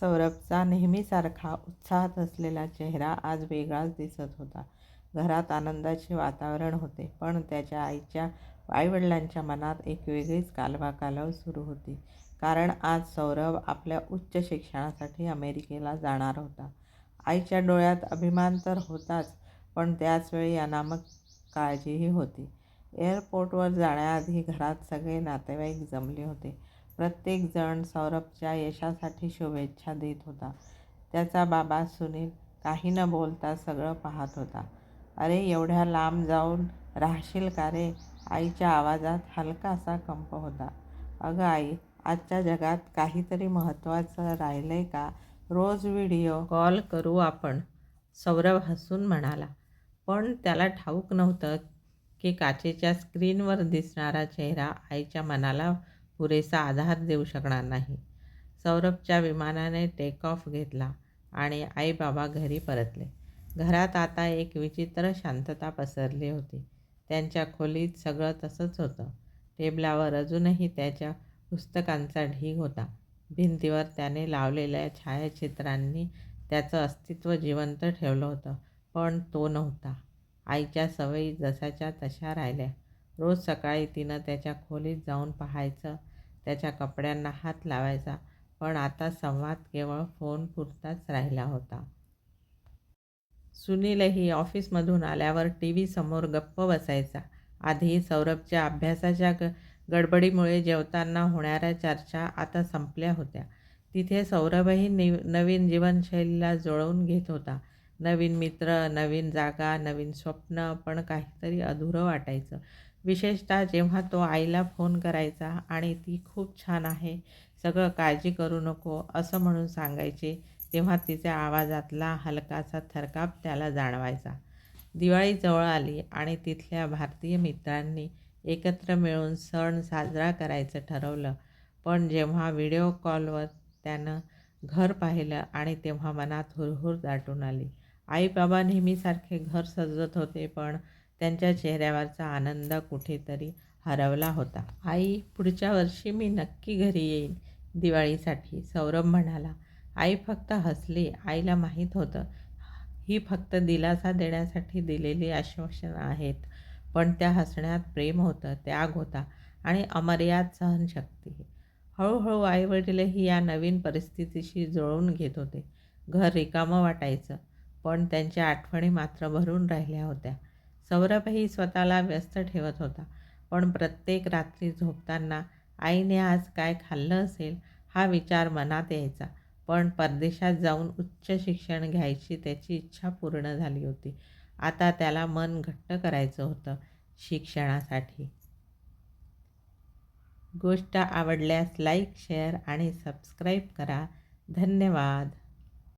सौरभचा नेहमीसारखा उत्साहात असलेला चेहरा आज वेगळाच दिसत होता. घरात आनंदाचे वातावरण होते. पण त्याच्या आईच्या आईवडिलांच्या मनात एक वेगळीच कालवाकालव सुरू होती. कारण आज सौरभ आपल्या उच्च शिक्षणासाठी अमेरिकेला जाणार होता. आईच्या डोळ्यात अभिमान तर होताच पण त्याचवेळी अनामक काळजीही होती. एअरपोर्टवर जाण्याआधी घरात सगळे नातेवाईक जमले होते. प्रत्येकजण सौरभच्या यशासाठी शुभेच्छा देत होता. त्याचा बाबा सुनील काही न बोलता सगळं पाहत होता. अरे एवढ्या लांब जाऊन राहशील का रे? आईच्या आवाजात हलकासा कंप होता. अगं आई, आजच्या जगात काहीतरी महत्त्वाचं राहिलं आहे का? रोज व्हिडिओ कॉल करू आपण, सौरभ हसून म्हणाला. पण त्याला ठाऊक नव्हतं की काचेच्या स्क्रीनवर दिसणारा चेहरा आईच्या मनाला पुरेसा आधार देऊ शकणार नाही. सौरभच्या विमानाने टेक ऑफ घेतला आणि आई बाबा घरी परतले. घरात आता एक विचित्र शांतता पसरली होती. त्यांच्या खोलीत सगळं तसंच होतं. टेबलावर अजूनही त्याच्या पुस्तकांचा ढीग होता. भिंतीवर त्याने लावलेल्या छायाचित्रांनी त्याचं अस्तित्व जिवंत ठेवलं होतं. पण तो नव्हता. आईच्या सवयी जशाच्या तशा राहिल्या. रोज सकाळी तिनं त्याच्या खोलीत जाऊन पाहायचं, त्याच्या कपड्यांना हात लावायचा. पण आता संवाद केवळ फोनपुरताच राहिला होता. सुनीलही ऑफिसमधून आल्यावर टी व्ही समोर गप्प बसायचा. आधी सौरभच्या अभ्यासाच्या ग गडबडीमुळे जेवताना होणाऱ्या चर्चा आता संपल्या होत्या. तिथे सौरभही नवीन जीवनशैलीला जुळवून घेत होता. नवीन मित्र, नवीन जागा, नवीन स्वप्न पण काहीतरी अधुरं वाटायचं. विशेषतः जेव्हा तो आईला फोन करायचा आणि ती खूप छान आहे, सगळं काळजी करू नको असं म्हणून सांगायची तेव्हा तिच्या आवाजातला हलकासा थरकाप त्याला जाणवायचा. दिवाळी जवळ आली आणि तिथल्या भारतीय मित्रांनी एकत्र मिळून सण साजरा करायचं ठरवलं. पण जेव्हा व्हिडिओ कॉलवर त्यानं घर पाहिलं आणि तेव्हा मनात हुरहुर दाटून आली. आई बाबा नेहमीसारखे घर सजवत होते पण त्यांच्या चेहऱ्यावरचा आनंद कुठेतरी हरवला होता. आई, पुढच्या वर्षी मी नक्की घरी येईन दिवाळीसाठी, सौरभ म्हणाला. आई फक्त हसली. आईला माहीत होतं ही फक्त दिलासा देण्यासाठी दिलेली आश्वासनं आहेत. पण त्या हसण्यात प्रेम होतं, त्याग होता आणि अमर्याद सहनशक्ती. हळूहळू आईवडीलही या नवीन परिस्थितीशी जुळवून घेत होते. घर रिकामं वाटायचं. पण त्यांच्या आठवणी मात्र भरून राहिल्या होत्या. सौरभही स्वतःला व्यस्त ठेवत होता. पण प्रत्येक रात्री झोपताना आईने आज काय खाल्लं असेल हा विचार मनात यायचा. पण परदेशात जाऊन उच्च शिक्षण घ्यायची त्याची इच्छा पूर्ण झाली होती. आता त्याला मन घट्ट करायचं होतं शिक्षणासाठी. गोष्ट आवडल्यास लाईक, शेअर आणि सबस्क्राईब करा. धन्यवाद.